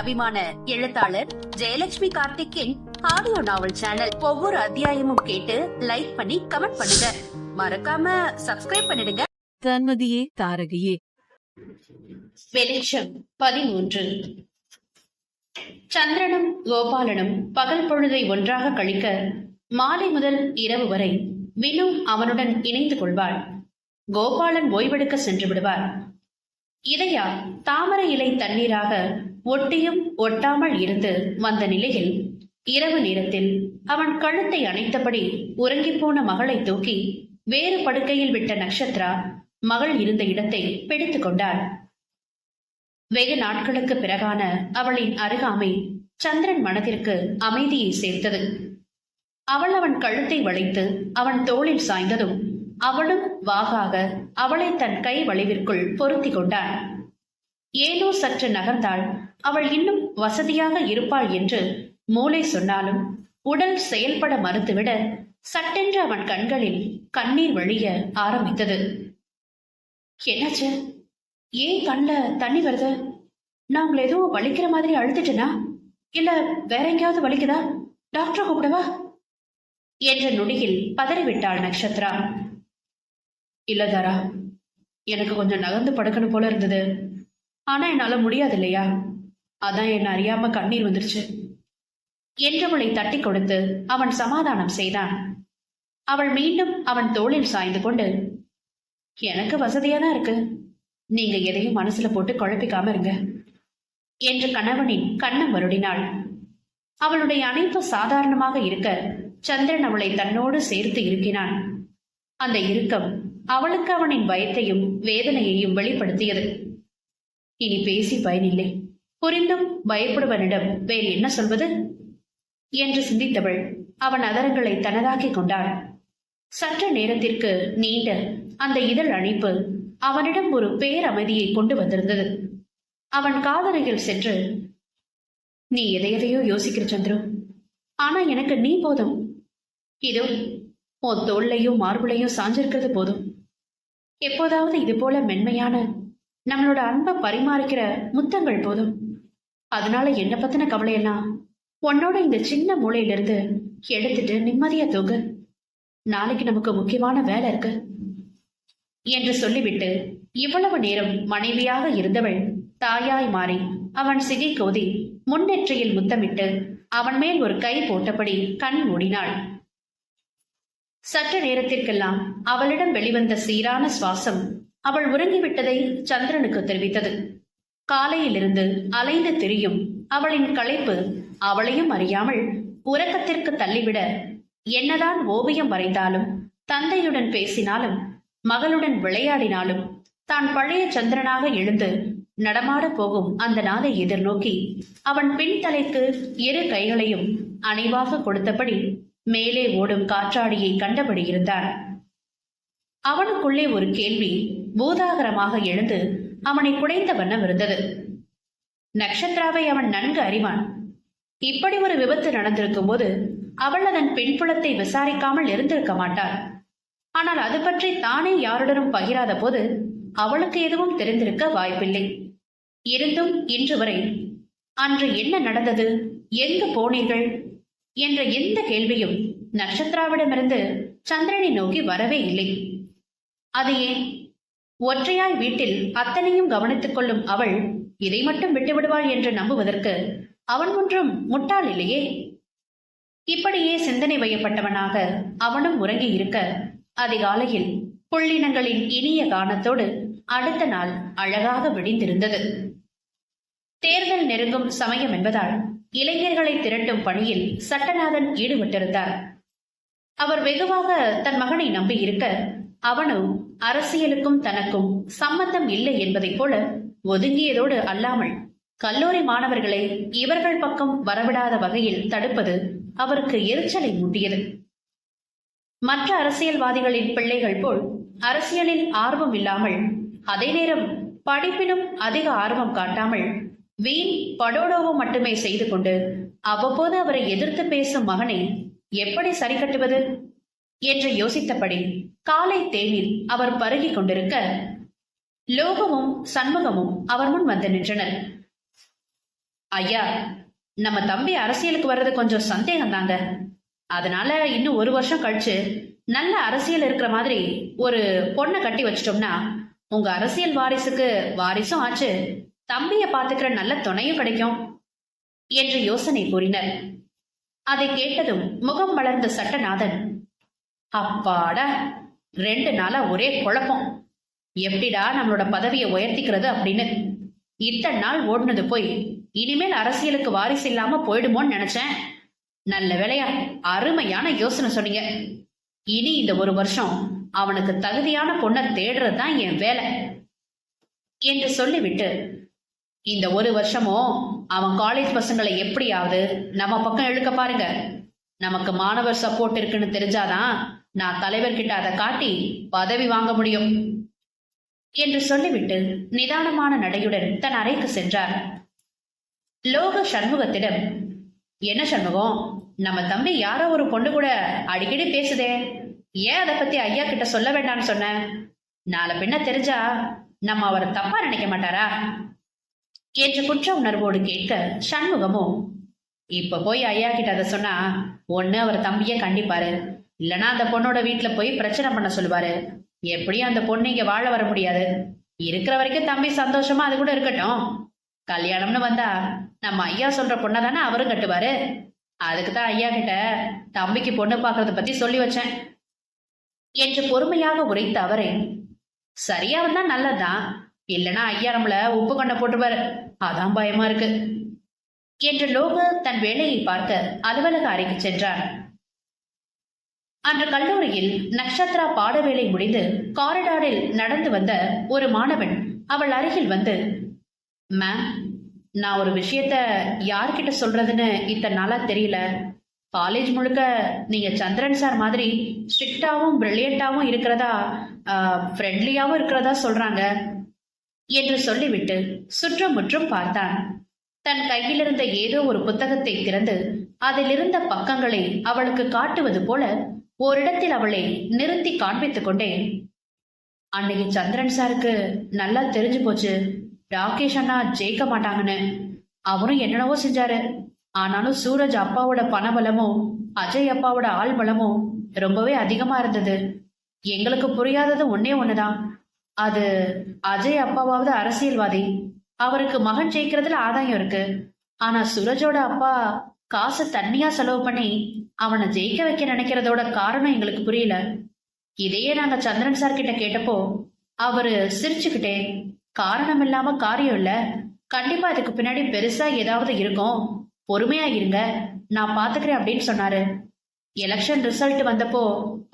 அபிமான எழுத்தாளர் ஜெயலட்சுமி கார்த்திக்கின் ஆடியோ நாவல் சேனல் ஒவ்வொரு அத்தியாயமும் கேட்டு லைக் பண்ணி கமெண்ட் பண்ணுங்க. மறக்காம சப்ஸ்கிரைப் பண்ணிடுங்க. தன்மதியே தாரகையே. வெளிச்சம் பதிமூன்று சந்திரனும் கோபாலனும் பகல் பொழுதை ஒன்றாக கழிக்க மாலை முதல் இரவு வரை வினு அவனுடன் இணைந்து கொள்வாள். கோபாலன் ஓய்வெடுக்க சென்று விடுவார். இதையா தாமரை இலை தண்ணீராக ஒட்டியும் ஒட்டாமல் இருந்து வந்த நிலையில் இரவு நேரத்தில் அவன் கழுத்தை அணைத்தபடி உறங்கிப் போன மகளை தூக்கி வேறு படுக்கையில் விட்ட நட்சத்திரா மகள் இருந்த இடத்தை பிடித்துக் கொண்டாள். வெகு நாட்களுக்கு பிறகான அவளின் அருகாமை சந்திரன் மனதிற்கு அமைதியை சேர்த்தது. அவள் அவன் கழுத்தை வளைத்து அவன் தோளில் சாய்ந்ததும் அவளும் வாகாக அவளை தன் கை வளைவிற்குள் பொருத்தி கொண்டான் ஏனோ சற்று நகர்ந்தாள். அவள் இன்னும் வசதியாக இருப்பாள் என்று மூளை சொன்னாலும் உடல் செயல்பட மறுத்துவிட சட்டென்று அவன் கண்களில் கண்ணீர் வழிய ஆரம்பித்தது. என்னாச்சு? ஏன் கண்ணில் தண்ணி வருது? நான் உங்களை எதுவும் வலிக்கிற மாதிரி அழுத்துட்டேனா இல்ல வேற எங்கேயாவது வலிக்குதா? டாக்டரை கூப்பிடவா? என்ற நொடியில் பதறிவிட்டாள் நக்ஷத்ரா. இல்ல தாரா எனக்கு கொஞ்சம் நகர்ந்து படுக்கணும் போல இருந்தது. ஆனா என்னால முடியாது இல்லையா அதான் என்ன அறியாம கண்ணீர் வந்துருச்சு. என்றவளை தட்டி கொடுத்து அவன் சமாதானம் செய்தான். அவள் மீண்டும் அவன் தோளில் சாய்ந்து கொண்டு எனக்கு வசதியா தான் இருக்கு. நீங்க எதையும் மனசுல போட்டு குழப்பிக்காம இருங்க. என்று கணவனின் கண்ணம் வருடினாள். அவளுடைய அனைத்து சாதாரணமாக இருக்க சந்திரன் அவளை தன்னோடு சேர்த்து இருக்கினான் அந்த இறுக்கம் அவளுக்கு அவனின் பயத்தையும் வேதனையையும் வெளிப்படுத்தியது. இனி பேசி பயனில்லை. புரிந்தும் பயப்படுவனிடம் வேறு என்ன சொல்வது? என்று சிந்தித்தவள் அவன் அதரங்களை தனதாக்கிக் கொண்டாள். சற்று நேரத்திற்கு நீண்ட அந்த இதழ் அணைப்பு அவனிடம் ஒரு பேரமைதியை கொண்டு வந்திருந்தது. அவன் காதலையில் சென்று நீ எதையதையோ யோசிக்கிற சந்திரு. ஆனா எனக்கு நீ போதும். இதோ உன் தோல்லையும் மார்புலையும் சாஞ்சிருக்கிறது போதும். எப்போதாவது இது போல மென்மையான நம்மளோட அன்பை பரிமாறிக்கிற முத்தங்கள் போதும். அதனால என்ன பத்தின கவலையெல்லாம் உன்னோட இந்த சின்ன மூளையிலிருந்து எடுத்துட்டு நிம்மதியா தூங்கு. நாளைக்கு நமக்கு முக்கியமான வேலை இருக்கு. என்று சொல்லிவிட்டு இவ்வளவு நேரம் மனைவியாக இருந்தவள் தாயாய் மாறி அவன் சிகை கோதி முன்னெற்றியில் முத்தமிட்டு அவன் மேல் ஒரு கை போட்டபடி கண் மூடினாள். சற்று நேரத்திற்கெல்லாம் அவளிடம் வெளிவந்த சீரான சுவாசம் அவள் உறங்கிவிட்டதை சந்திரனுக்கு தெரிவித்தது. காலையிலிருந்து அலைந்து திரியும் அவளின் களைப்பு அவளையும் அறியாமல் உறக்கத்திற்கு தள்ளிவிட என்னதான் ஓவியம் வரைந்தாலும் தந்தையுடன் பேசினாலும் மகளுடன் விளையாடினாலும் தான் பழைய சந்திரனாக எழுந்து நடமாட போகும் அந்த நாளை எதிர்நோக்கி அவன் பின் தலைக்கு இரு கைகளையும் அணைவாக கொடுத்தபடி மேலே ஓடும் காற்றாடியை கண்டபடி இருந்தான். அவனுக்குள்ளே ஒரு கேள்வி பூதாகரமாக எழுந்து அவனை குடைந்த வண்ணம் இருந்தது. நக்ஷத்ராவை அவன் நன்கு அறிவான். இப்படி ஒரு விபத்து நடந்திருக்கும் போது அவள் அதன் பின்புலத்தை விசாரிக்காமல் இருந்திருக்க மாட்டாள். ஆனால் அது பற்றி தானே யாருடனும் பகிராத போது அவளுக்கு எதுவும் தெரிந்திருக்க வாய்ப்பில்லை. இருந்தும் இன்று வரை அன்று என்ன நடந்தது? எங்கு போனீர்கள்? என்ற எந்த கேள்வியும் நட்சத்திராவிடமிருந்து சந்திரனை நோக்கி வரவே இல்லை. அது ஏன்? ஒற்றையாய் வீட்டில் அத்தனையும் கவனித்துக் கொள்ளும் அவள் இதை மட்டும் விட்டுவிடுவாள் என்று நம்புவதற்கு அவன் ஒன்றும் முட்டாள் இல்லையே. இப்படியே சிந்தனை வயப்பட்டவனாக அவனும் உறங்கி இருக்க அதிகாலையில் புள்ளினங்களின் இனிய கானத்தோடு அடுத்த நாள் அழகாக விடிந்திருந்தது. தேர்தல் நெருங்கும் சமயம் என்பதால் இளைஞர்களை திரட்டும் பணியில் சட்டநாதன் ஈடுபட்டிருந்தார். அவர் வெகுவாக தன் மகனை நம்பி இருக்க அவனும் அரசியலுக்கும் தனக்கும் சம்பந்தம் இல்லை என்பதைப் போல ஒதுங்கியதோடு அல்லாமல் கல்லூரி மாணவர்களை இவர்கள் பக்கம் வரவிடாத வகையில் தடுப்பது அவருக்கு எரிச்சலை மூட்டியது. மற்ற அரசியல்வாதிகளின் பிள்ளைகள் போல் அரசியலில் ஆர்வம் இல்லாமல் அதே நேரம் படிப்பிலும் அதிக ஆர்வம் காட்டாமல் வீண் படோடோவோ மட்டுமே செய்து கொண்டு அவ்வப்போது அவரை எதிர்த்து பேசும் மகனை எப்படி சரி கட்டுவது? என்று யோசித்தபடி காலை தேனில் அவர் பருகிக் கொண்டிருக்க லோகமும் சண்முகமும் அவர் முன் வந்து நின்றனர். ஐயா நம்ம தம்பி அரசியலுக்கு வர்றது கொஞ்சம் சந்தேகம் தாங்க அதனால இன்னும் ஒரு வருஷம் கழிச்சு நல்ல அரசியல் இருக்கிற மாதிரி ஒரு பொண்ணை கட்டி வச்சிட்டோம்னா உங்க அரசியல் வாரிசுக்கு வாரிசும் ஆச்சு தம்பிய பாத்துக்கிற நல்ல துணையும் கிடைக்கும் என்று யோசனை கூறினர். அதை கேட்டதும் முகம் வளர்ந்த சட்டநாதன் அப்பாடா ரெண்டு நாளா ஒரே குழப்பம். எப்படிடா நம்மளோட பதவியை உயர்த்திக்கிறது அப்படின்னு. இத்தனை நாள் ஓடுனது போய் இனிமேல் அரசியலுக்கு வாரிசு இல்லாம போயிடுமோன்னு நினைச்சேன். நல்ல வேலையா அருமையான யோசனை சொன்னீங்க. இனி இந்த ஒரு வருஷம் அவனுக்கு தகுதியான பொண்ணை தேடுறது தான் என் வேலை. என்று சொல்லிவிட்டு இந்த ஒரு வருஷமும் அவன் காலேஜ் பசங்களை எப்படியாவது நம்ம பக்கம் இழுக்க பாருங்க. நமக்கு மாணவர் சப்போர்ட் இருக்குன்னு தெரிஞ்சாதான் நான் தலைவர்கிட்ட அதை காட்டி பதவி வாங்க முடியும் என்று சொல்லிவிட்டு நிதானமான நடையுடன் தன் அறைக்கு சென்றார். லோக சண்முகத்திடம் என்ன சண்முகம்? நம்ம தம்பி யாரோ ஒரு பொண்ணு கூட அடிக்கடி பேசுதே. ஏன் அதை பத்தி ஐயா கிட்ட சொல்ல வேண்டாம்னு சொன்ன? நாளை பின்ன தெரிஞ்சா நம்ம அவரை தப்பா நினைக்க மாட்டாரா? என்று குற்ற உணர்வோடு கேட்க சண்முகமும் இப்ப போய் ஐயா கிட்ட அதை சொன்னா ஒன்னு அவர் தம்பிய கண்டிப்பாரு. இல்லனா அந்த பொண்ணோட வீட்டுல போய் பிரச்சனை பண்ண சொல்லுவாரு. எப்படியும் அந்த பொண்ணு இங்க வாழ வர முடியாது. இருக்கிற வரைக்கும் தம்பி சந்தோஷமா அது கூட இருக்கட்டும். கல்யாணம்னு வந்தா நம்ம ஐயா சொல்ற பொண்ணை தானே அவரும் கட்டுவாரு. அதுக்கு தான் ஐயா கிட்ட தம்பிக்கு பொண்ணு பாக்குறத பத்தி சொல்லி வச்சேன். என்று பொறுமையாக உரைத்த அவரே சரியா வந்தா நல்லதுதான். இல்லனா ஐயா நம்மள உப்பு கொண்ட போட்டுவாரு அதான் பயமா இருக்கு. என்று லோக தன் வேலையை பார்க்க அலுவலக அறைக்கு சென்றான். அன்று கல்லூரியில் நக்ஷத்ரா பாடவேளை முடிந்து காரிடாரில் நடந்து வந்த ஒரு மாணவன் அவள் அருகில் வந்து மேம் நான் ஒரு விஷயத்த யார்கிட்ட சொல்றதுன்னு இத்தனை நாளா தெரியல. காலேஜ் முழுக்க நீங்க சந்திரன் சார் மாதிரி ஸ்ட்ரிக்டாவும் பிரில்லியண்டாவும் இருக்கிறதா ஃப்ரெண்ட்லியாவும் இருக்கிறதா சொல்றாங்க? என்று சொல்லிவிட்டு சுற்றுமுற்றும் பார்த்தான். தன் கையில் இருந்த ஏதோ ஒரு புத்தகத்தை திறந்து அதிலிருந்த பக்கங்களை அவளுக்கு காட்டுவது போல ஓரிடத்தில் அவளை நிறுத்தி காண்பித்துக் கொண்டேன். அன்னைக்கு சந்திரன் சாருக்கு நல்லா தெரிஞ்சு போச்சு. ராகேஷ் அண்ணா ஜெயிக்க மாட்டாங்கன்னு. அவரும் என்னென்னவோ செஞ்சாரு. ஆனாலும் சூரஜ் அப்பாவோட பணபலமும் அஜய் அப்பாவோட ஆள் பலமும் ரொம்பவே அதிகமா இருந்தது. எங்களுக்கு புரியாதது ஒன்னே ஒண்ணுதான். அது அஜய் அப்பாவாவது அரசியல்வாதி. அவருக்கு மகன் ஜெயிக்கிறதுல ஆதாயம் இருக்கு. ஆனா சூரஜோட அப்பா காசு தண்ணியா செலவு பண்ணி அவனை ஜெயிக்க வைக்க நினைக்கிறதோட காரணம் எங்களுக்கு புரியல. இதையே நாங்க சந்திரன் சார் கிட்ட கேட்டப்போ அவரு சிரிச்சுக்கிட்டே காரணம் இல்லாம காரியம் இல்ல. கண்டிப்பா இதுக்கு பின்னாடி பெருசா ஏதாவது இருக்கும். பொறுமையா இருங்க. நான் பாத்துக்கிறேன் அப்படின்னு சொன்னாரு. எலெக்ஷன் ரிசல்ட் வந்தப்போ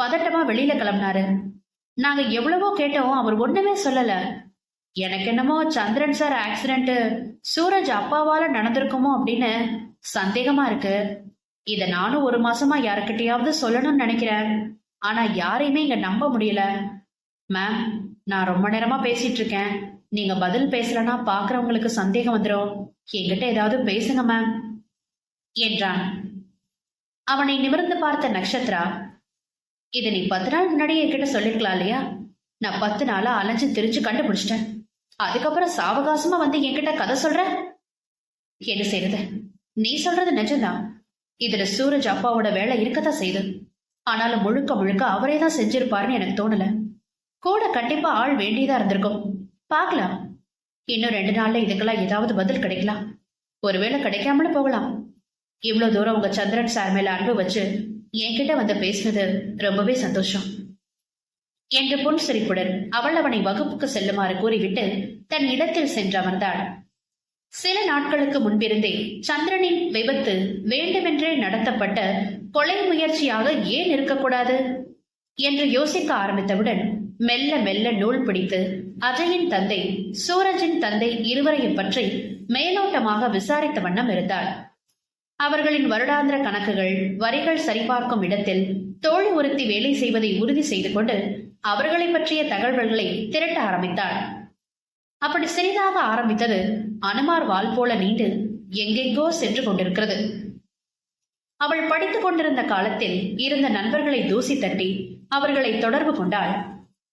பதட்டமா வெளியில கிளம்பினாரு. நாங்க எவ்வளவோ கேட்டோம் அவர் ஒண்ணுமே சொல்லல. எனக்கு என்னமோ சந்திரன் சார் ஆக்சிடென்ட் சூரஜ் அப்பாவால நடந்திருக்குமோ அப்படின்னு சந்தேகமா இருக்கு. இத நானும் ஒரு மாசமா யாருக்கிட்டையாவது சொல்லணும்னு நினைக்கிறேன். ஆனா யாரையுமே இங்க நம்ப முடியல. மேம் நான் ரொம்ப நேரமா பேசிட்டு இருக்கேன் நீங்க பதில் பேசலன்னா பாக்குறவங்களுக்கு சந்தேகம் வந்துடும் என்கிட்ட ஏதாவது பேசுங்க மேம் என்றான். அவனை நிமிர்ந்து பார்த்த நக்ஷத்ரா இதை நீ பத்து நாள் முன்னாடியே என்கிட்ட சொல்லிருக்கலாம் இல்லையா? நான் பத்து நாளா அலைஞ்சு திரிஞ்சு கண்டுபிடிச்சிட்டேன். அதுக்கப்புறம் சாவகாசமா வந்து என்கிட்ட கதை சொல்ற? என்ன செய்யறது நீ சொல்றது நிஜம்தான். இதுல சூரஜ் அப்பாவோட வேலை இருக்கத்தான் செய்யுது ஆனாலும் முழுக்க முழுக்க அவரே தான் செஞ்சிருப்பாருன்னு எனக்கு தோணல. கூட கண்டிப்பா ஆள் வேண்டியதா இருந்திருக்கும். பார்க்கலாம். இன்னும் ரெண்டு நாள்ல இதுக்கெல்லாம் ஏதாவது பதில் கிடைக்கலாம். ஒருவேளை கிடைக்காமலும் போகலாம். இவ்வளவு தூரம் உங்க சந்திரன் சார் மேல அன்பு வச்சு என்கிட்ட வந்து பேசினது ரொம்பவே சந்தோஷம். என்று புன்சிரிப்புடன் அவள் அவனை வகுப்புக்கு செல்லுமாறு கூறிவிட்டு தன் இடத்தில் சென்று அமர்ந்தாள். சில நாட்களுக்கு முன்பிருந்தே சந்திரனின் விபத்து வேண்டுமென்றே நடத்தப்பட்ட கொலை முயற்சியாக ஏன் இருக்கக்கூடாது? என்று யோசிக்க ஆரம்பித்தவுடன் மெல்ல மெல்ல நூல் பிடித்து அஜயின் தந்தை சூரஜின் தந்தை இருவரையும் பற்றி மேலோட்டமாக விசாரித்த வண்ணம் இருந்தாள் அவர்களின் வருடாந்திர கணக்குகள் வரிகள் சரிபார்க்கும் இடத்தில் தோழி ஒருத்தி வேலை செய்வதை உறுதி செய்து கொண்டு அவர்களை பற்றிய தகவல்களை திரட்ட ஆரம்பித்தாள் அப்படி சிறிதாக ஆரம்பித்தது அனுமார் வால் போல நீண்டு எங்கெங்கோ சென்று கொண்டிருக்கிறது. அவள் படித்துக் கொண்டிருந்த காலத்தில் இருந்த நண்பர்களை தூசி தட்டி அவர்களை தொடர்பு கொண்டாள்.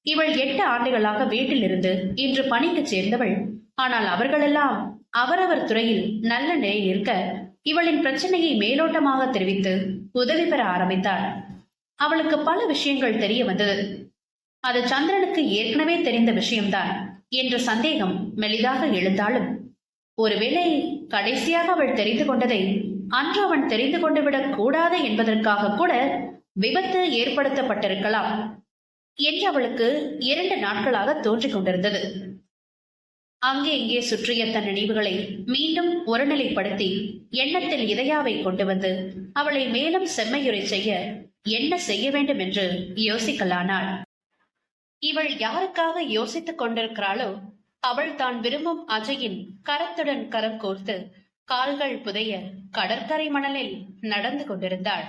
இவள் எட்டு ஆண்டுகளாக வீட்டில் இருந்து இன்று பணிக்கு சேர்ந்தவள். ஆனால் அவர்களெல்லாம் அவரவர் துறையில் நல்ல நிலையில் இருக்க இவளின் பிரச்சனையை மேலோட்டமாக தெரிவித்து உதவி பெற ஆரம்பித்தாள். அவளுக்கு பல விஷயங்கள் தெரிய வந்தது. அது சந்திரனுக்கு ஏற்கனவே தெரிந்த விஷயம்தான். என்ற சந்தேகம் மெலிதாக எழுந்தாலும் ஒருவேளை கடைசியாக அவள் தெரிந்து கொண்டதை அன்று அவன் தெரிந்து கொண்டு விடக் கூடாது என்பதற்காக கூட விபத்து ஏற்படுத்தப்பட்டிருக்கலாம் என்று அவளுக்கு இரண்டு நாட்களாக தோன்றிக் கொண்டிருந்தது. அங்கே இங்கே சுற்றிய தன் நினைவுகளை மீண்டும் ஒருநிலைப்படுத்தி எண்ணத்தில் இதயாவை கொண்டு வந்து அவளை மேலும் செம்மையுரை செய்ய என்ன செய்ய வேண்டும் என்று யோசிக்கலானாள். இவள் யாருக்காக யோசித்துக் கொண்டிருக்கிறாளோ அவள் தான் விரும்பும் அஜயின் கரத்துடன் கரம் கோர்த்து கால்கள் புதைய கடற்கரை மணலில் நடந்து கொண்டிருந்தாள்.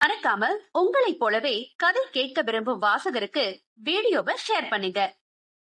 மறக்காம உங்களைப் போலவே கதை கேட்க விரும்பும் வாசகருக்கு வீடியோவை ஷேர் பண்ணுங்க.